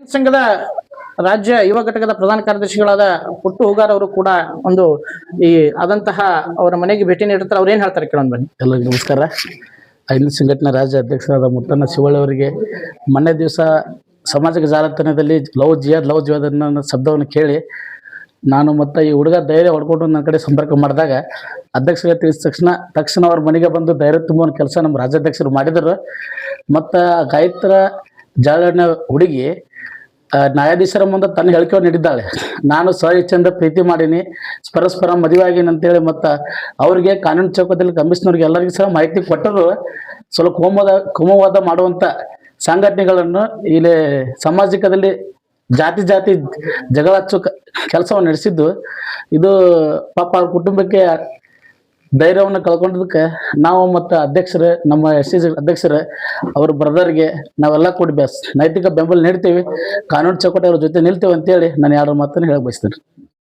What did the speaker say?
ಸಂಘದ ರಾಜ್ಯ ಯುವ ಘಟಕದ ಪ್ರಧಾನ ಕಾರ್ಯದರ್ಶಿಗಳಾದ ಪುಟ್ಟು ಹುಗಾರ್ ಅವರು ಕೂಡ ಒಂದು ಈ ಆದಂತಹ ಅವರ ಮನೆಗೆ ಭೇಟಿ ನೀಡುತ್ತಾರೆ ಅವ್ರು ಏನ್ ಹೇಳ್ತಾರೆ ಕೇಳೋಣ ಬನ್ನಿ. ಎಲ್ಲರಿಗೂ ನಮಸ್ಕಾರ. ಐದು ಸಂಘಟನೆ ರಾಜ್ಯ ಅಧ್ಯಕ್ಷರಾದ ಮುತ್ತಣ್ಣ ಶಿವಳ್ಳಿ ಅವರಿಗೆ ಮೊನ್ನೆ ದಿವಸ ಸಾಮಾಜಿಕ ಜಾಲತಾಣದಲ್ಲಿ ಲವ್ ಜಿಯಾದ್ ಲವ್ ಜಿಯಾದ್ ಅನ್ನೋ ಶಬ್ದವನ್ನು ಕೇಳಿ ನಾನು ಮತ್ತು ಈ ಹುಡುಗ ಧೈರ್ಯ ಹೊಡ್ಕೊಂಡು ನನ್ನ ಕಡೆ ಸಂಪರ್ಕ ಮಾಡಿದಾಗ ಅಧ್ಯಕ್ಷರಿಗೆ ತಿಳಿಸಿದ ತಕ್ಷಣ ತಕ್ಷಣ ಅವ್ರ ಮನೆಗೆ ಬಂದು ಧೈರ್ಯ ತುಂಬೋ ಕೆಲಸ ನಮ್ಮ ರಾಜ್ಯಾಧ್ಯಕ್ಷರು ಮಾಡಿದರು. ಮತ್ತು ಗಾಯತ್ರ ಜಾಲಣ್ಣ ಹುಡುಗಿ ನ್ಯಾಯಾಧೀಶರ ಮುಂದೆ ತನ್ನ ಹೇಳಿಕೆ ನೀಡಿದ್ದಾಳೆ. ನಾನು ಸ್ವ ಇಚ್ಛೆಯಿಂದ ಪ್ರೀತಿ ಮಾಡೀನಿ, ಪರಸ್ಪರ ಮದುವೆ ಆಗೀನಿ ಅಂತೇಳಿ ಮತ್ತು ಅವರಿಗೆ ಕಾನೂನು ಚೌಕದಲ್ಲಿ ಕಮಿಷನರ್ಗೆ ಎಲ್ಲರಿಗೂ ಸಹ ಮಾಹಿತಿ ಕೊಟ್ಟರು ಸ್ವಲ್ಪ ಕೋಮದ, ಕೋಮವಾದ ಮಾಡುವಂಥ ಸಂಘಟನೆಗಳನ್ನು ಇಲ್ಲಿ ಸಾಮಾಜಿಕದಲ್ಲಿ ಜಾತಿ ಜಾತಿ ಜಗಳ ಕೆಲಸವನ್ನು ನಡೆಸಿದ್ದು. ಇದು ಪಾಪ ಕುಟುಂಬಕ್ಕೆ ಧೈರ್ಯವನ್ನು ಕಳ್ಕೊಂಡದಕ್ಕೆ ನಾವು ಮತ್ತು ಅಧ್ಯಕ್ಷರು, ನಮ್ಮ ಎಸ್ ಸಿ ಅಧ್ಯಕ್ಷರು, ಅವ್ರ ಬ್ರದರ್ಗೆ ನಾವೆಲ್ಲ ಕೂಡಿ ಬೆಸ್ ನೈತಿಕ ಬೆಂಬಲ ನೀಡ್ತೀವಿ. ಕಾನೂನು ಚೌಕಟ್ಟೆ ಅವ್ರ ಜೊತೆ ನಿಲ್ತೇವೆ ಅಂತೇಳಿ ನಾನು ಎರಡು ಮಾತನ್ನು ಹೇಳಕ್ ಬಯಸ್ತೇನೆ.